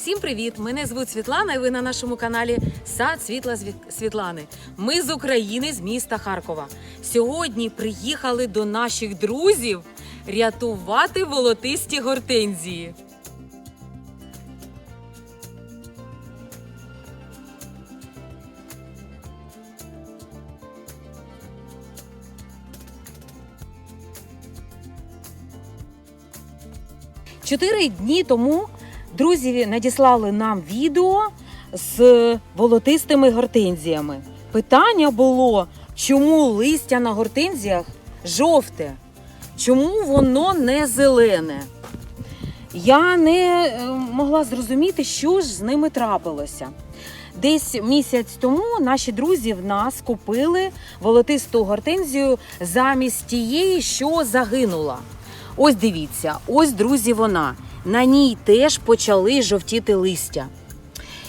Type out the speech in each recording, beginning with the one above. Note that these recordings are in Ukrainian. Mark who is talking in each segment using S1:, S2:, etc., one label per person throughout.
S1: Усім привіт! Мене звуть Світлана, і ви на нашому каналі Сад Світла Світлани. Ми з України, з міста Харкова. Сьогодні приїхали до наших друзів рятувати волотисті гортензії. Чотири дні тому друзі надіслали нам відео з волотистими гортензіями. Питання було, чому листя на гортензіях жовте, чому воно не зелене. Я не е, могла зрозуміти, що ж з ними трапилося. Десь місяць тому наші друзі в нас купили волотисту гортензію замість тієї, що загинула. Ось дивіться, ось друзі, вона. На ній теж почали жовтіти листя.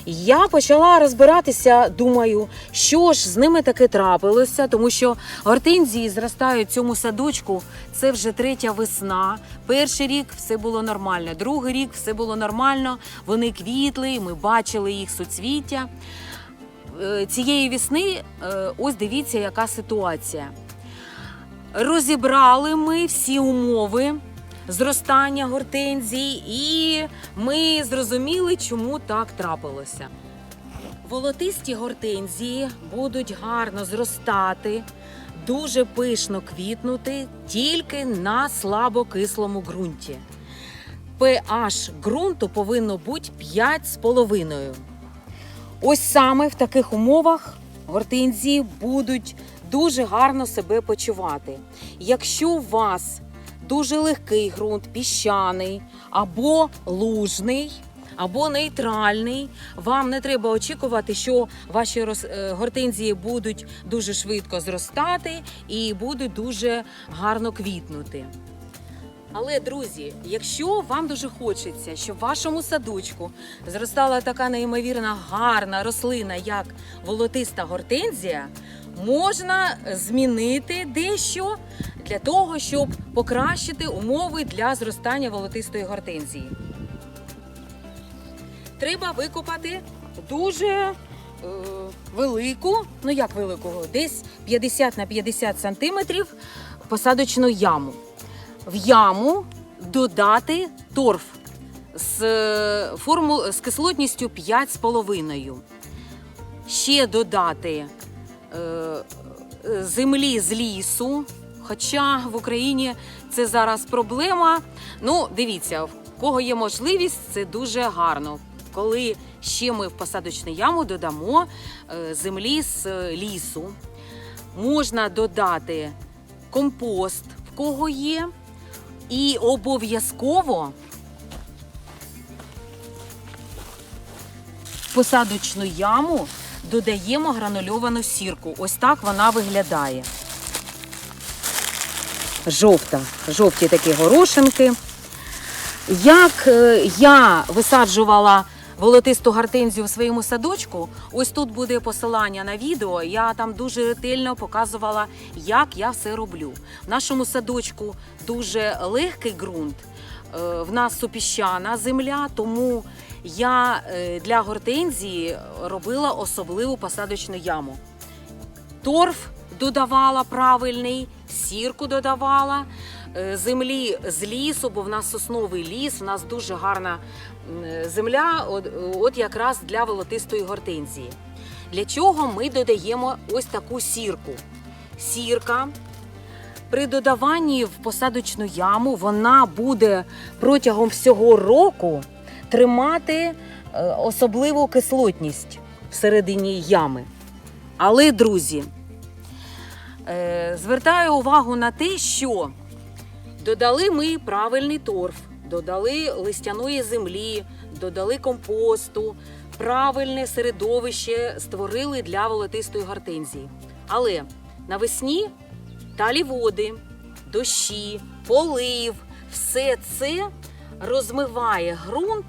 S1: Я почала розбиратися, думаю, що ж з ними таке трапилося, тому що гортензії зростають в цьому садочку. Це вже третя весна. Перший рік все було нормально, другий рік все було нормально. Вони квітли, ми бачили їх суцвіття. Е, Цієї весни, е, ось дивіться, яка ситуація. Розібрали ми всі умови зростання гортензій, і ми зрозуміли, чому так трапилося. Волотисті гортензії будуть гарно зростати, дуже пишно квітнути тільки на слабокислому ґрунті. pH ґрунту повинно бути 5,5. Ось саме в таких умовах гортензії будуть дуже гарно себе почувати. Якщо у вас дуже легкий ґрунт, піщаний або лужний, або нейтральний, вам не треба очікувати, що ваші е, гортензії будуть дуже швидко зростати і будуть дуже гарно квітнути. Але, друзі, якщо вам дуже хочеться, щоб в вашому садочку зростала така неймовірно гарна рослина, як волотиста гортензія, можна змінити дещо для того, щоб покращити умови для зростання волотистої гортензії. Треба викопати дуже е, велику, ну як велику, десь 50 на 50 сантиметрів посадочну яму в яму додати торф з, е, форму, з кислотністю 5,5. Ще додати землі з лісу. Хоча в Україні це зараз проблема. Ну, дивіться, в кого є можливість, це дуже гарно. Коли ще ми в посадочну яму додамо е, землі з е, лісу. Можна додати компост, в кого є. І обов'язково посадочну яму додаємо гранульовану сірку. Ось так вона виглядає. Жовта, жовті такі горошинки. Як е, я висаджувала волотисту гортензію в своєму садочку, ось тут буде посилання на відео. Я там дуже ретельно показувала, як я все роблю. В нашому садочку дуже легкий ґрунт. Е, В нас супіщана земля, тому я е, для гортензії робила особливу посадочну яму. Торф додавала правильний, сірку додавала, е, землі з лісу, бо в нас сосновий ліс, в нас дуже гарна земля, от, от якраз для волотистої гортензії. Для чого ми додаємо ось таку сірку? Сірка при додаванні в посадочну яму вона буде протягом всього року тримати е, особливу кислотність всередині ями. Але, друзі, е, звертаю увагу на те, що додали ми правильний торф, додали листяної землі, додали компосту, правильне середовище створили для волотистої гортензії. Але навесні талі води, дощі, полив, все це розмиває ґрунт,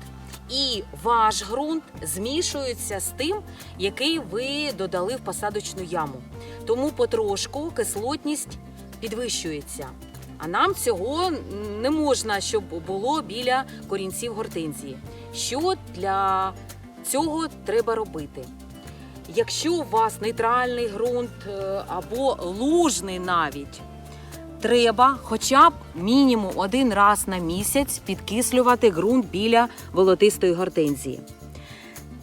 S1: і ваш ґрунт змішується з тим, який ви додали в посадочну яму. Тому потрошку кислотність підвищується. А нам цього не можна, щоб було біля корінців гортензії. Що для цього треба робити? Якщо у вас нейтральний ґрунт е, або лужний навіть, треба хоча б мінімум один раз на місяць підкислювати ґрунт біля волотистої гортензії.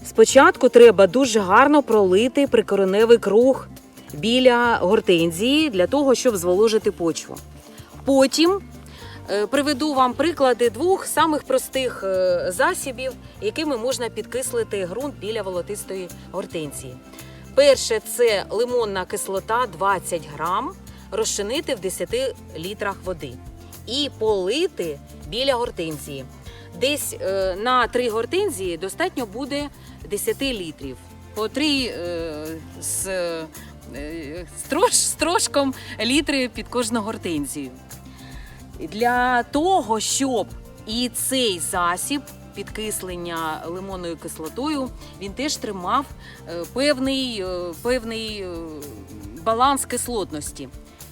S1: Спочатку треба дуже гарно пролити прикореневий круг біля гортензії для того, щоб зволожити почву. Потім приведу вам приклади двох самих простих е, засобів, якими можна підкислити ґрунт біля волотистої гортензії. Перше це лимонна кислота 20 грам, розчинити в 10 літрах води і полити біля гортензії. Десь е, на 3 гортензії достатньо буде 10 літрів. По 3 е, з, е, з трошком літри під кожну гортензію. Для того, щоб і цей засіб підкислення лимонною кислотою, він теж тримав е, певний, е, певний е, баланс кислотності.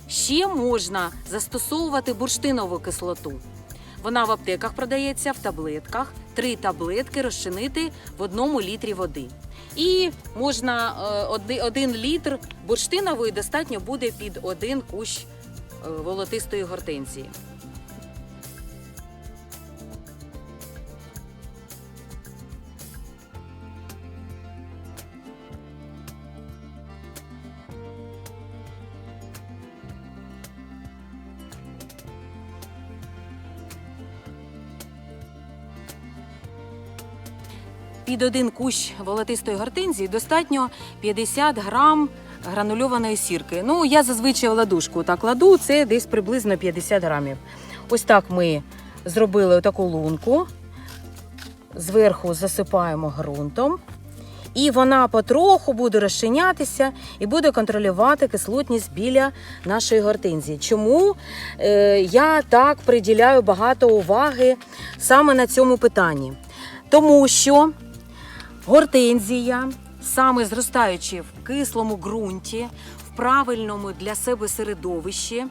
S1: Ще можна застосовувати бурштинову кислоту. Вона в аптеках продається в таблетках. Три таблетки розчинити в одному літрі води. І можна один літр бурштинової достатньо буде під один кущ волотистої гортензії. Під один кущ волотистої гортензії достатньо 50 грам гранульованої сірки. Ну, я зазвичай ладушку так кладу, це десь приблизно 50 грамів. Ось так ми зробили таку лунку. Зверху засипаємо ґрунтом. І вона потроху буде розчинятися і буде контролювати кислотність біля нашої гортензії. Чому е, я так приділяю багато уваги саме на цьому питанні? Тому що гортензія, саме зростаючи в кислому ґрунті, в правильному для себе середовищі,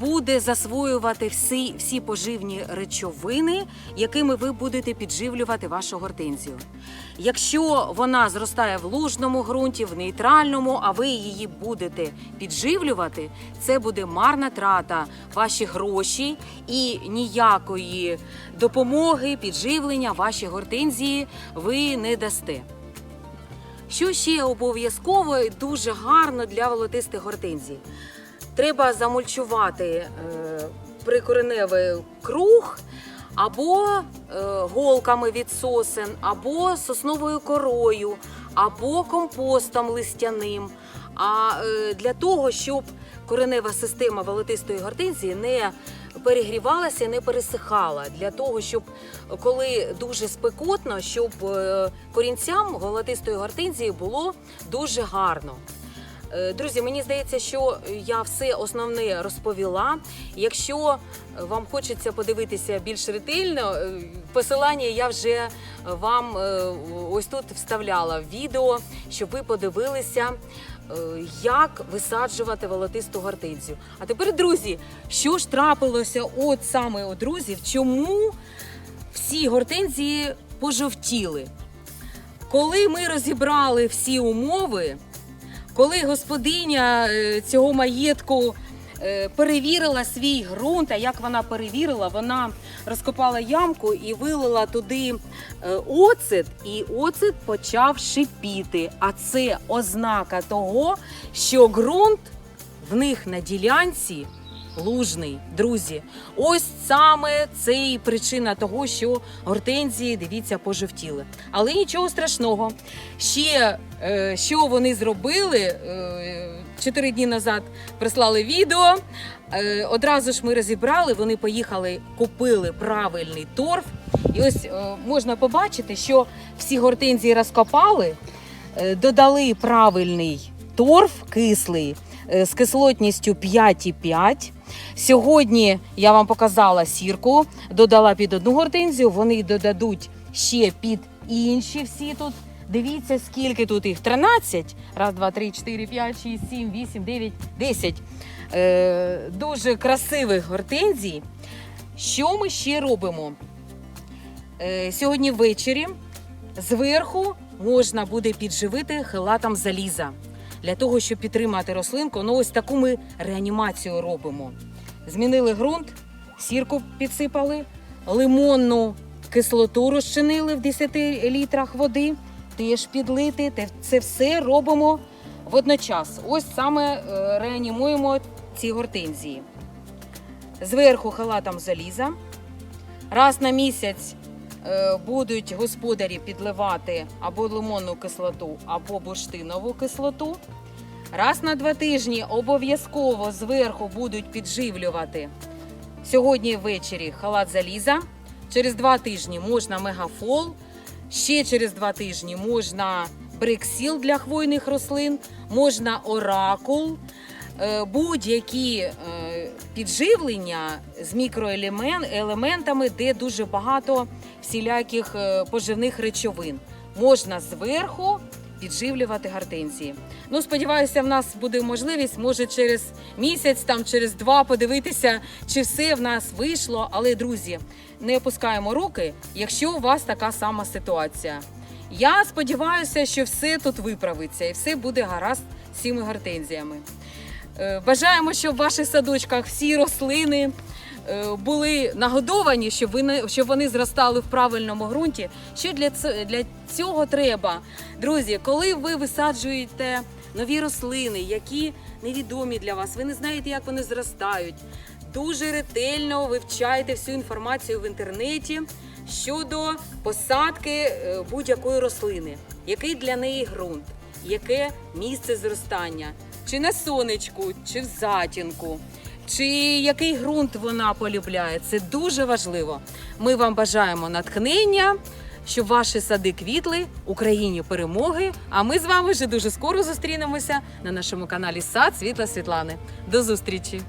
S1: буде засвоювати всі, всі поживні речовини, якими ви будете підживлювати вашу гортензію. Якщо вона зростає в лужному ґрунті, в нейтральному, а ви її будете підживлювати, це буде марна трата ваших грошей і ніякої допомоги, підживлення вашій гортензії ви не дасте. Що ще обов'язково і дуже гарно для волотистих гортензій? Треба замульчувати е, прикореневий круг або е, голками від сосен, або сосновою корою, або компостом листяним. А е, для того, щоб коренева система волотистої гортензії не перегрівалася, не пересихала, для того, щоб коли дуже спекотно, щоб е, корінцям волотистої гортензії було дуже гарно. Е, Друзі, мені здається, що я все основне розповіла. Якщо вам хочеться подивитися більш ретельно, е, посилання я вже вам е, ось тут вставляла в відео, щоб ви подивилися, як висаджувати волотисту гортензію. А тепер, друзі, що ж трапилося от саме у друзів, чому всі гортензії пожовтіли? Коли ми розібрали всі умови, коли господиня е, цього маєтку е, перевірила свій ґрунт, а як вона перевірила, вона розкопала ямку і вилила туди е, оцет, і оцет почав шипіти. А це ознака того, що ґрунт в них на ділянці лужний, друзі. Ось саме це і причина того, що гортензії, дивіться, пожовтіли. Але нічого страшного. Ще е, що вони зробили е, чотири дні назад прислали відео. Е, одразу ж ми розібрали, вони поїхали, купили правильний торф. І ось можна побачити, що всі гортензії розкопали, додали правильний торф кислий з кислотністю 5,5. Сьогодні я вам показала сірку, додала під одну гортензію, вони додадуть ще під інші всі тут Дивіться, скільки тут їх. 13. Раз, два, три, чотири, п'ять, шість, сім, вісім, дев'ять, десять. Е, дуже красивих гортензій. Що ми ще робимо? Е, сьогодні ввечері зверху можна буде підживити хелатом заліза. Для того, щоб підтримати рослинку, ну ось таку ми реанімацію робимо. Змінили ґрунт, сірку підсипали, лимонну кислоту розчинили в 10 літрах води, теж підлити. Це все робимо водночас. Ось саме е, реанімуємо ці гортензії. Зверху халатом заліза. Раз на місяць будуть господарі підливати або лимонну кислоту, або бурштинову кислоту. Раз на два тижні обов'язково зверху будуть підживлювати. Сьогодні ввечері халат заліза. Через два тижні можна мегафол. Ще через два тижні можна брексіл для хвойних рослин, можна оракул. Е, Будь-які е, підживлення з мікроелементами, де дуже багато всіляких е, поживних речовин. Можна зверху підживлювати гортензії. Ну, сподіваюся, в нас буде можливість, може, через місяць, там через два подивитися, чи все в нас вийшло. Але, друзі, не опускаємо руки, якщо у вас така сама ситуація. Я сподіваюся, що все тут виправиться і все буде гаразд з цими гортензіями. Е, Бажаємо, щоб в ваших садочках всі рослини були нагодовані, щоб вони, щоб вони зростали в правильному ґрунті. Що для, для цього треба? Друзі, коли ви висаджуєте нові рослини, які невідомі для вас, ви не знаєте, як вони зростають. Дуже ретельно вивчайте всю інформацію в інтернеті щодо посадки е, будь-якої рослини, який для неї ґрунт, яке місце зростання, чи на сонечку, чи в затінку, чи який ґрунт вона полюбляє. Це дуже важливо. Ми вам бажаємо натхнення, щоб ваші сади квітли, Україні перемоги. А ми з вами вже дуже скоро зустрінемося на нашому каналі Сад Світла Світлани. До зустрічі!